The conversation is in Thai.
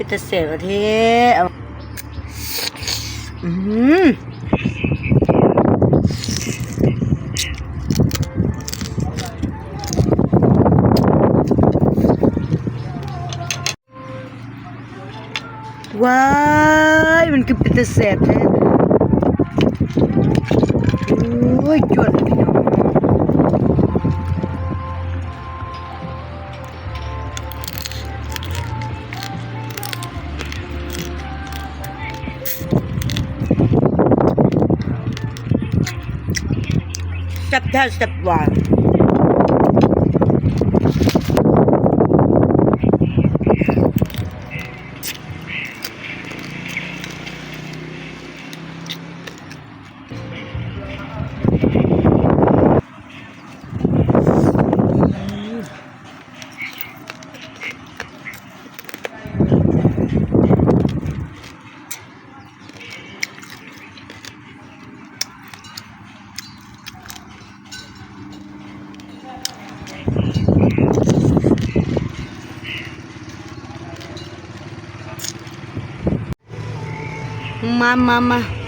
เป็นตะเสียประเทศอาอืมว้ายมันคือเป็นตะเสียแท้โอ้ยจวด step 10, step 1. Mama, mama.